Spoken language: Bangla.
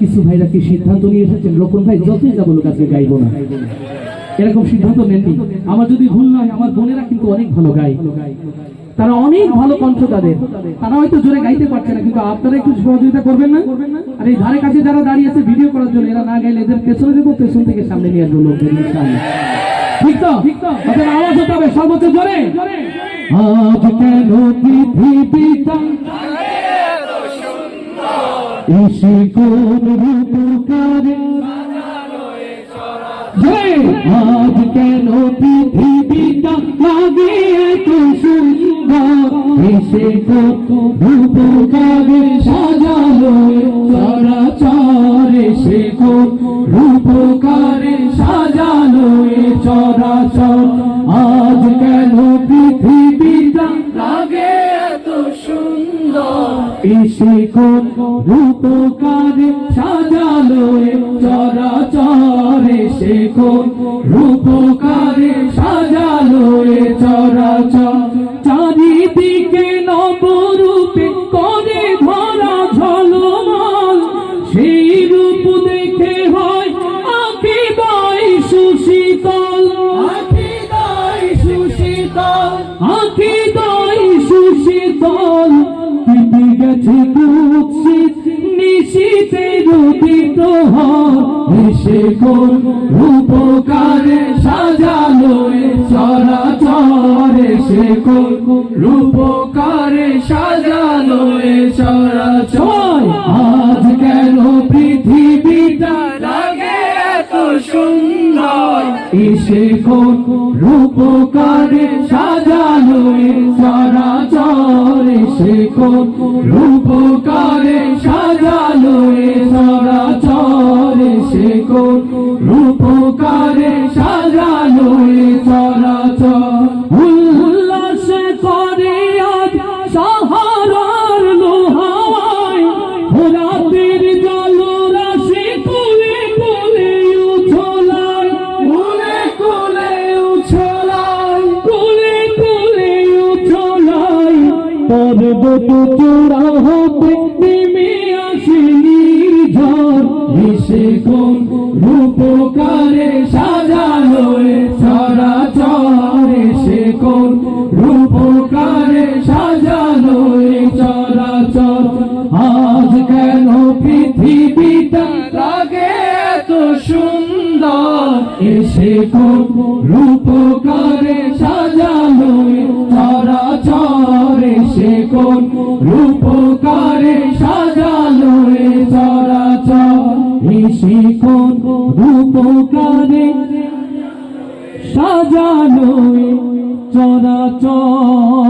কিছু ভাইরা কি সিদ্ধান্ত নিয়ে এসেছেন? রোপণ ভাই যতই যাব আজকে গাইবো না। এরকম সিদ্ধান্ত নেননি। আমার যদি ভুল নয় আমার বোনেরা কিন্তু অনেক ভালো গায়। তারা অনেক ভালো কণ্ঠ তাদের। তারা হয়তো জোরে গাইতে পারছে না, কিন্তু আপনারা একটু সহযোগিতা করবেন না? আর এই ধারে কাছে যারা দাঁড়িয়ে আছে ভিডিও করার জন্য এরা না গাইলে এদের পেছনে দেবো, পেছন থেকে সামনে নিয়ে আসব ইনশাআল্লাহ। ঠিক তো আপনার আওয়াজ হতে হবে, সর্বোচ্চ জোরে। আজ কেন পৃথিবীটা এসে কোন রূপকারে আজ কেন পৃথিবীটা লাগে এত সুন্দর এসে কত রূপকারে সাজালো, চরাচর এসে কত রূপকারে চরাচর আজ কেন পৃথিবীটা লাগে এত সুন্দর? এসে কোন রূপকারে সাজালো চরাচরে? সে কোন রূপকারে সাজালো চরাচর? আকিদাই সুশীতল কেটে গেছে রূপকারে সাজালো চরাচর। এসে কোন রূপকারে সাজালো চরাচর। আজ কেন পৃথিবীটা লাগে এত সুন্দর? এসে কোন রূপকারে সাজালো সরাচর এসে কোন রূপকারে সাজালো সরাচর এসে কোন চূড়া হতে নেমে আসে কোন রূপকারে সাজালো এ চরাচর এসে কোন রূপকারে সাজালো এ চরাচর আজ কেন পৃথিবীটা লাগে এত সুন্দর এসে কোন রূপকারে সাজালো এ চরাচর এসে কোন এসে কোন রূপকারে। সাজালো চরাচর।